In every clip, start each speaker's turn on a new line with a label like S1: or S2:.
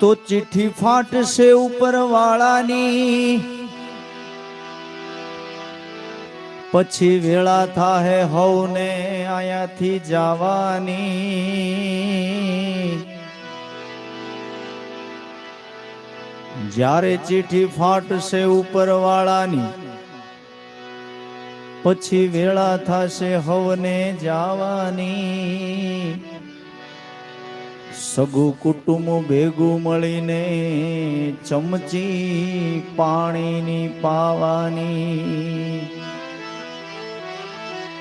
S1: તો ચિઠ્ઠી ફાટશે ઉપર વાળાની પછી વેળા થાહે હવને અહીંયાથી જવાની જ્યારે ચિઠ્ઠી ફાટશે ઉપર વાળાની પછી વેળા થશે હવને જવાની સગું કુટુંબ ભેગું મળીને ચમચી પાણીની પાવાની.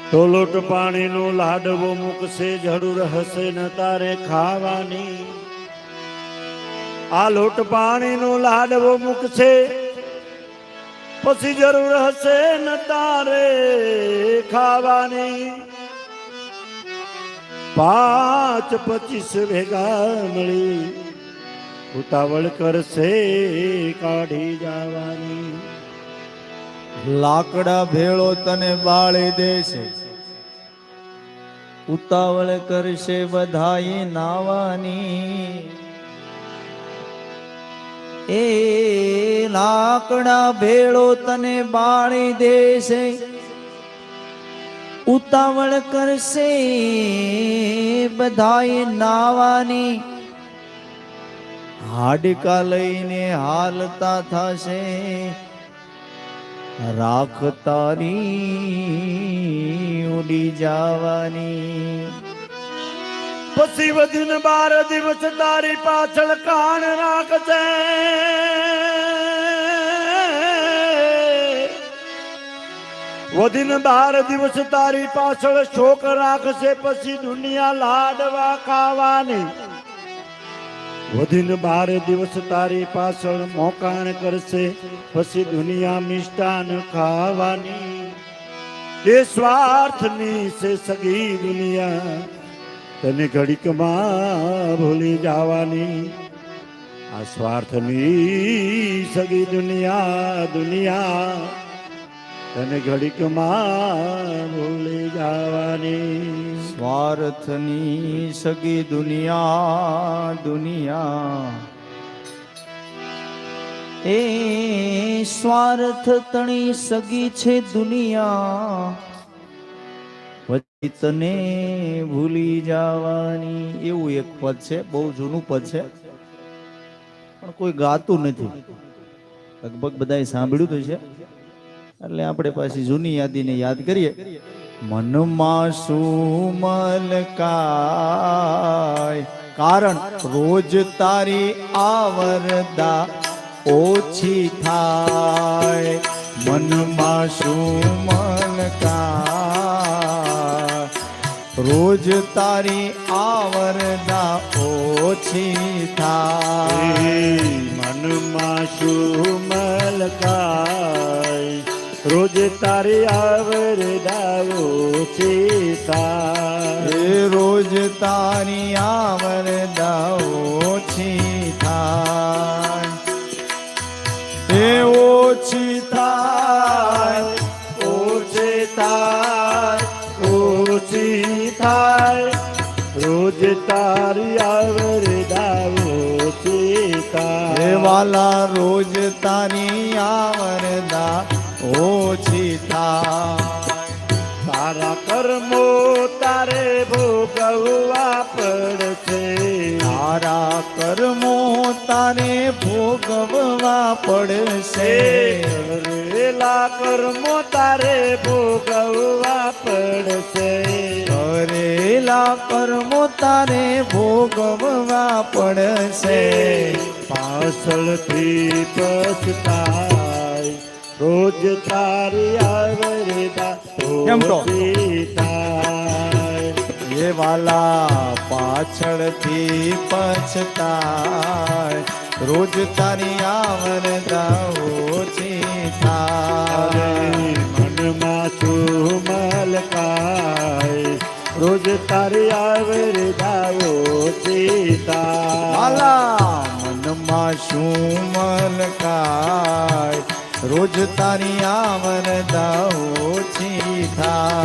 S2: ટોલોટ પાણીનો લાડવો મૂકશે, જરૂર હશે ન તારે ખાવાની. આ લોટ પાણીનો લાડવો મૂકશે, પછી જરૂર હશે ન તારે ખાવાની. પાંચ પચીસ ભેગા મળી. ઉતાવળ કરશે કાઢી જવાની.
S1: લાકડા ભેળો તને બાળી દેશે. ઉતાવળ કરશે બધાએ નાવાની. એ લાકડા ભેળો તને બાળી દેશે. ઉતાવળ કરશે. બધાએ નાવાની. હાડકા લઈને હાલતા થશે. રાખ તારી ઉડી જવાની.
S2: પછી વધીને બાર દિવસ તારી પાછળ કાણ રાખશે વધીને બાર દિવસ તારી પાછળ શોક રાખશે, પછી દુનિયા લાડવા ખાવાની. વધીને બાર દિવસ તારી પાછળ મોકાણ કરશે, પછી દુનિયા મિષ્ટાન ખાવાની. એ સ્વાર્થની છે સગી દુનિયા, તને ઘડીકમાં ભૂલી જવાની. આ સ્વાર્થની સગી દુનિયા દુનિયા તને ઘડીકમાં ભૂલી જવાની.
S1: સ્વાર્થની સગી દુનિયા દુનિયા. એ સ્વાર્થ તણી સગી છે દુનિયા. પછી તને ભૂલી જવાની. એવું એક પદ છે, બહુ જૂનું પદ છે. પણ કોઈ ગાતું નથી. લગભગ બધાએ સાંભળ્યું તો છે. એટલે આપણે પાછી જૂની યાદીને યાદ કરીએ. મનમાં સુમલ કારણ રોજ તારી આવરદા ઓછી થાય. મનમાં સુમલ રોજ તારી આવરદા ઓછી થાય.
S2: મનમાં સુમલકા રોજ તારે આવર દાવો સીતા
S1: એ રોજ તારી આવરદા ઓછી થાય એ ઓછી થાય
S2: ઓછી થાય ઓછી થાય રોજ તારી આવર દાવો સીતા
S1: એ વાલા રોજ તારી આવરદા ઓછી થાય.
S2: તારા કર્મો તારે ભોગવવા પડશે.
S1: તારા કર્મો તારે ભોગવવા પડશે.
S2: કરેલા કર્મો તારે ભોગવવા પડશે.
S1: કરેલા કર્મો તારે ભોગવવા પડશે.
S2: પાછળથી પછતાય રોજ તારી આવરદા
S1: કેમ તો? એ વાલા પાછળથી પછતાય. રોજ તારી આવરદા ઓછી થાય
S2: મનમાં તું મલકાય. રોજ તારી આવરદા ઓછી થાય
S1: વાલા મનમાં શું મલકાય? રોજ તારી આવરદા ઓછી થાય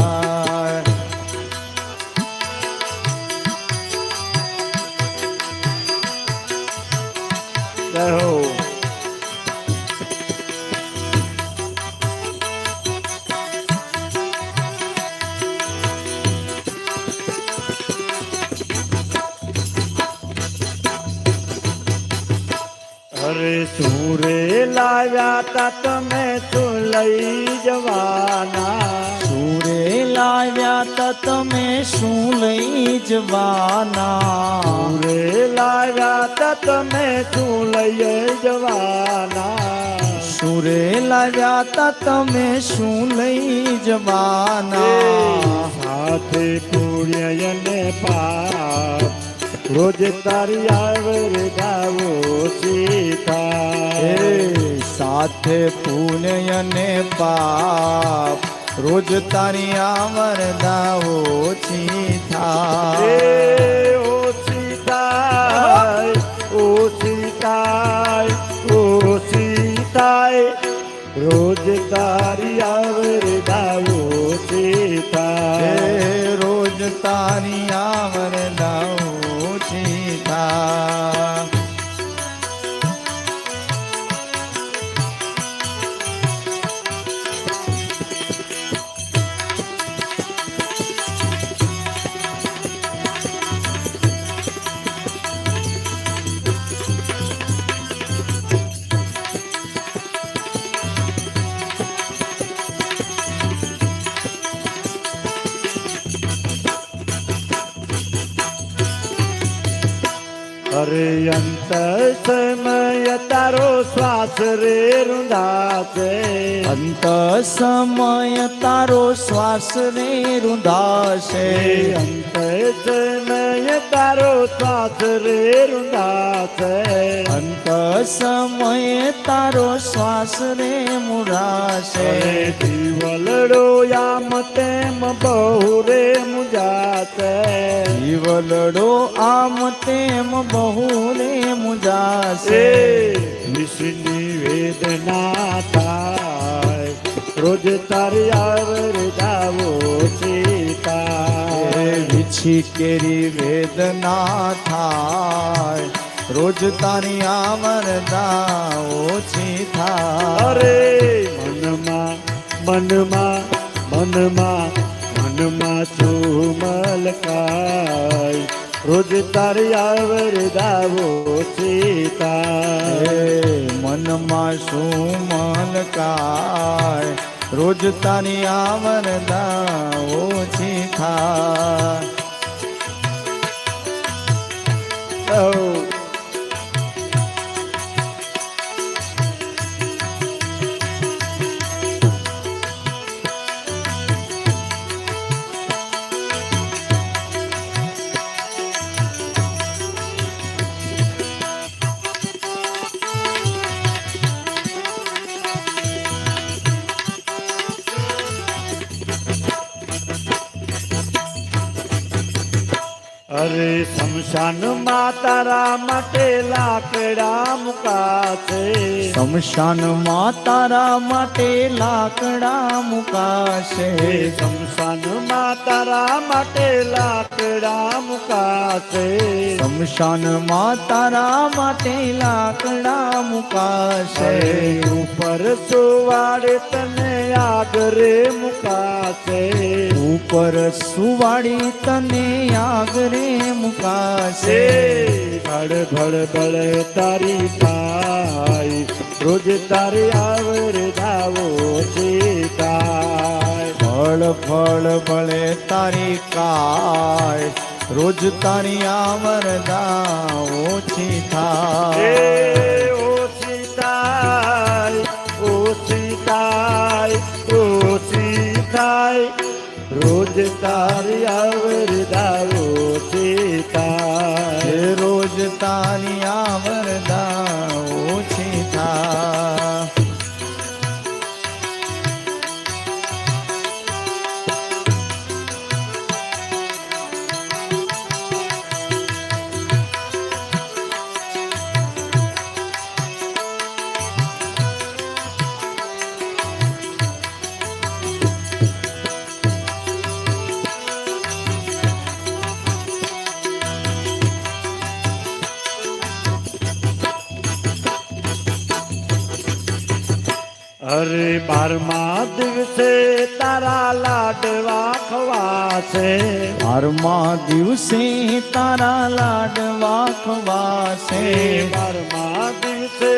S2: શું લઈ જવાના? રે લાવ્યા તા તમે શું લઈ જવાના?
S1: સુરે લાવ્યા તા તમે શું લઈ જવાના?
S2: સાથે પૂર્ય ને પાપ રોજ તારી આવર ગાવો સીતા.
S1: સાથે પુણ્ય ને પાપ રોજ તારી આવરદા ઓછી થાય.
S2: અરે અંત સમય તારો શ્વાસ રે રૂંધાશે
S1: અંત સમય તારો શ્વાસ રે રૂંધાશે
S2: અંત સમય તારો શ્વાસ રે રૂંધાશે
S1: અંત સમયે તારો શ્વાસ રે મુરાશે
S2: જીવલડો યામ તેમ બહુ રે મુજાશે.
S1: જીવલડો આમ તેમ બહુ રે મુજાશે.
S2: વિષ્ણુ વેદના થાય. રોજ તારી આવર સીતા
S1: વિછી કેરી વેદના થાય. રોજ તારી આવરદા ઓછી થાય.
S2: અરે! મનમાં મનમાં મનમાં મનમાં ચુમલકાય રોજ તારી આવર ઓછી
S1: થાય. મનમાં શું મલકાય રોજ તારી આવરદા ઓછી થા
S2: Oh. શમશાનમાં તારા માટે લાકડા મુકાશે
S1: શમશાનમાં તારા માટે લાકડા મુકાશે
S2: હે શમશાનમાં તારા માટે લાકડા મુકાશે
S1: શમશાનમાં તારા માટે લાકડા મુકાશે
S2: ઉપર સુવાડે તને આગરે મુકાશે
S1: ઉપર સુવાડી તને આગરે મુકાશે
S2: ભળ ભળ ભળ, તારી થાય રોજ તારી આવર જાવો સીતાય
S1: ફળ ફળ ભળે તારી કાય, રોજ તારી
S2: આવર
S1: ઓછી છે
S2: થાય બારમા દિવસે તારા લાડવા ખવાશે
S1: મારમાં દિવસે તારા લાડવા ખવાશે
S2: મારમાં દિવસે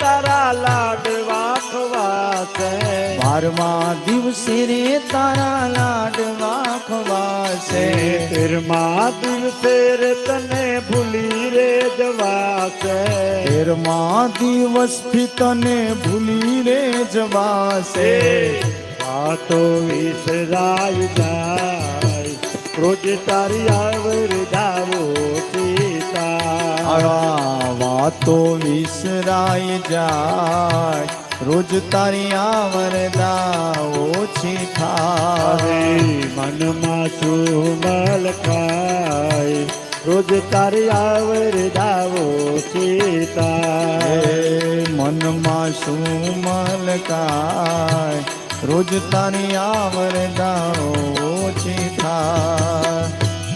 S2: તારા લાડવા ખવાશે
S1: બારમા દિવસે રે તારા લાડવા ખવાશે
S2: તેરમા દિવસે રે તને ભૂલી રે જવાશે
S1: તેરમા દિવસથી તને ભૂલી રે જવાશે
S2: વાતો વિસરાય જાય. રોજ તારી આવર જાવો સીતા.
S1: વાતો વિસરાય જાય. રોજ તારી આવરદા ઓછી થાય.
S2: મનમાં શું મલકાય રોજ તારી આવરદા ઓછી
S1: થાય. મનમાં શું મલકાય રોજ તારી આવરદા ઓછી થાય.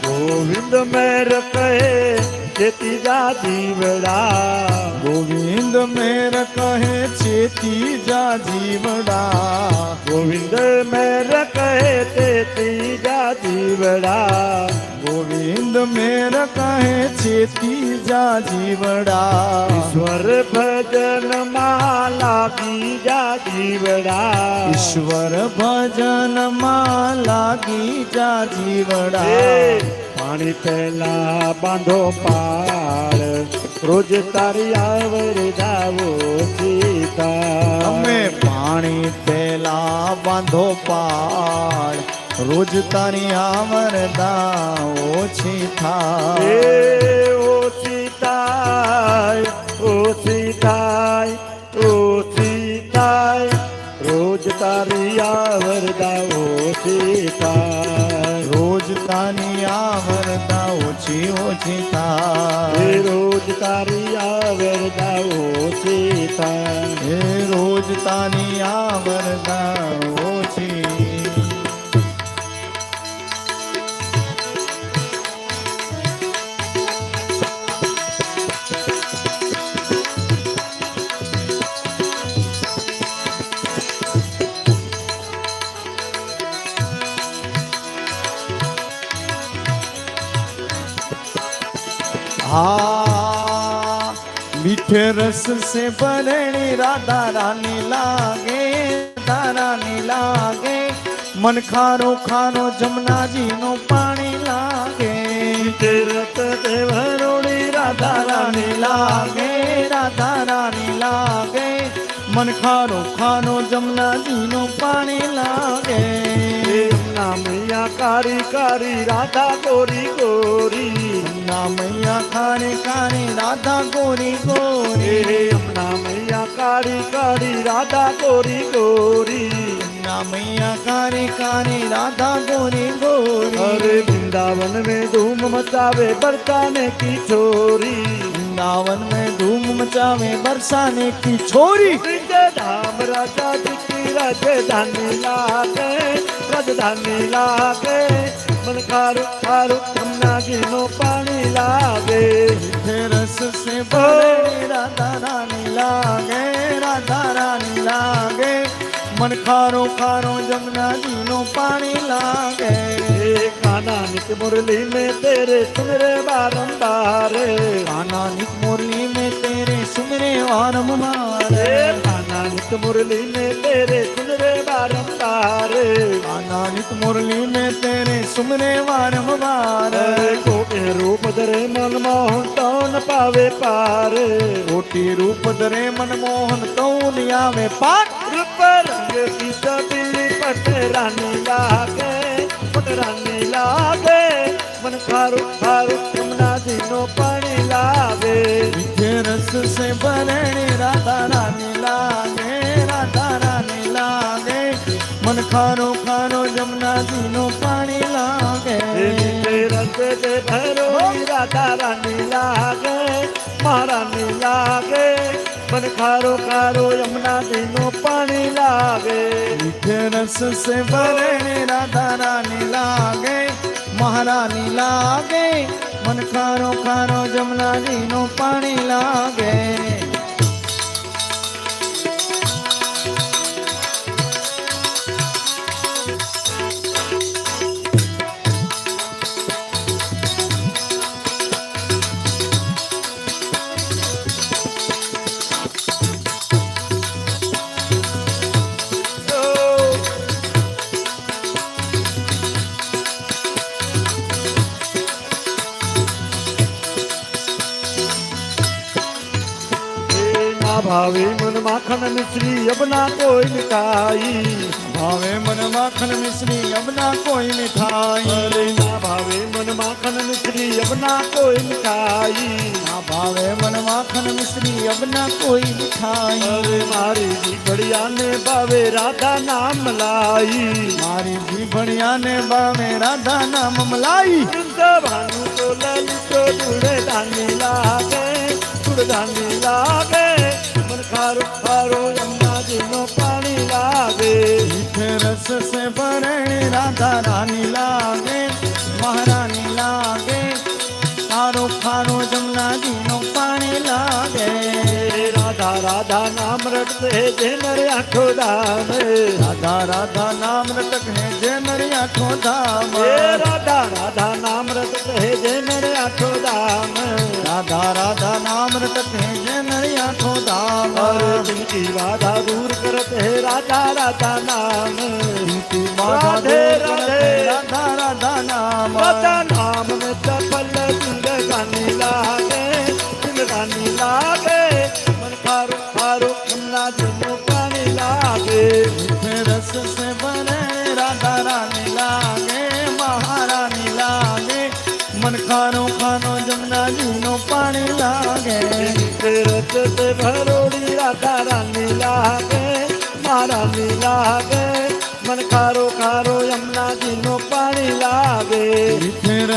S2: ગોવિંદ મેર કહે જેતી જા જીવડા
S1: ગોવિંદ મેર કહે છે તીજા જીવડા
S2: ગોવિંદ મેર કહે તે ત્રીજા જીવડા
S1: ગોવિંદ મેર કહે છે તીજા જીવડા
S2: ઈશ્વર ભજનમાં લાગી જા જીવડા
S1: ઈશ્વર ભજનમાં લાગી જા જીવડા
S2: એ પાણી પહેલા બાંધો પાડ રોજ તારી આવર જાવો સીતા.
S1: અમે પાણી પેલા બાંધો પાડ. રોજ તારી આવરદા ઓછી
S2: એ
S1: થાય
S2: ઓછી થાય ઓછી થાય ઓછી થાય રોજ તારી આવરદા ઓછી થાય
S1: રોજ તારી આવરદા ઓછી ઓછી
S2: તા
S1: થાય
S2: રોજ તારી આવરદા ઓછી થાય
S1: એ રોજ તારી આવરદા ઓછી हाँ જે રસ સે ભરણી રાધા રાની લાગે તારાની લાગે મન ખારો ખારો જમનાજી નું પાણી
S2: લાગે જે
S1: રસ રાધા રાની લાગે રાધા રાની લાગે મન ખારો ખાનો જમના દીનો પાણી લાગે.
S2: ના મૈયા કારી કારી રાધા ગોરી ગોરી.
S1: નામૈયા કારી કારી રાધા
S2: ગોરી ગોરી. નામૈયા કારી કારી રાધા ગોરી ગોરી.
S1: નામૈયા કારી કારી રાધા ગોરી ગોરી.
S2: અરે વૃંદાવન મે ધૂમ મચાવે બરતા ને કી
S1: वृंदावन में धूम मचावे बरसाने की छोरी।
S2: धाम राजा की राजधानी लागे राजधानी लागे मन खारू खारू यमुना जी नो पानी लागे।
S1: रस से भरे राधा रानी लागे राधा रानी लागे। મન ખારો ખારો
S2: જમના જીનો પાણી લાગે. કાના નિક મુરલી મેં
S1: તેરે સુમરે વારંવાર કાના નિક મુરલી મેં તેરે
S2: સુમરે વારંવાર કાના નિક મુરલી મેં તેરે સુમરે વારંવાર કાના
S1: નિક મુરલી મેં તેરે સુમરે વારંવાર કોટે
S2: રૂપ દરે મન મોહન તૌન પાવે પાર. કોટી રૂપ દરે મન મોહન તૌન આવે પાર રૂપ લાગતી તો
S1: દિલ પટરાને લાગે પટરાને લાગે. મન ખારું ખારું તમના દિનો પાણી લાવે. જે રસ સે ભરણી રાધા રાની
S2: લાગે રાધા રાની લાગે. મન ખારો ખારો જમના દિનો પાણી લાગે. રસ સે ભરો રાધા ખારો ખારો યમુના
S1: દિનો લાગે. મીઠે રસ સે ભરે રાધા રાની લાગે, મહારાની લાગે, મન ખારો ખારો જમનાજી નો પાણી
S2: લાગે. ભાવે મન માખણ મિશ્રી અબના કોઈ મીઠાઈ.
S1: ભાવે મન માખણ મિશ્રી અબના કોઈ મીઠાઈ.
S2: અરે ના ભાવે મન માખણ મિશ્રી અબના કોઈ મીઠાઈ.
S1: ના ભાવે મન માખણ મિશ્રી અબના કોઈ મીઠાઈ.
S2: અરે મારી દીકડિયાને ભાવે રાધા નામ લાઈ
S1: મારી જીભણિયાને ભાવે રાધા નામ મલાઈ.
S2: ભાનુ તો લલિતો દાની લાગે દુડધાની લાગે. મન ખારો ખારો યમુનાજીનો પાણી લાવે
S1: મીઠે રસ સે ભરણી રાધા રાની લાગે મહારાની લાગે. ખારું ખારું જમનાજી નો પાણી લાગે.
S2: રાધા રાધા નામ રટતે જે નરે આખો દામ
S1: રાધા રાધા નામ રટક હે જે નરિયા આખો
S2: દામ રાધા રાધા નામ રટતે જે નરે આખો દામ
S1: રાધા રાધા નામ રટક હે જે નરિયા ઠો મારે જિંદગી
S2: વાધા દૂર કરતે હે રાધા રાધા નામ જિંદગી વાધા દૂર કરતે રાધા રાધા નામ રાધા
S1: નામ મે તપલ જિંદગાની લાગે જિંદગાની લાગે મન ફારું ફારું હમના જમો પાણી લાગે રસ સે બને
S2: રાધા રાની લાગે મહારાની લાગે મન ખાનો ખાનો જમના જીનો પાણી લાગે રસ ભર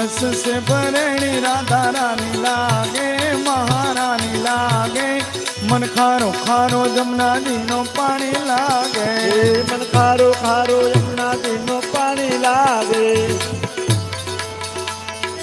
S2: રસ
S1: સે ભરણી રાધા રાની લાગે, મહારાની લાગે. મન ખારો ખારો જમના દીનો પાણી લાગે. મન ખારો ખારો
S2: જમના દીનો પાણી લાગે.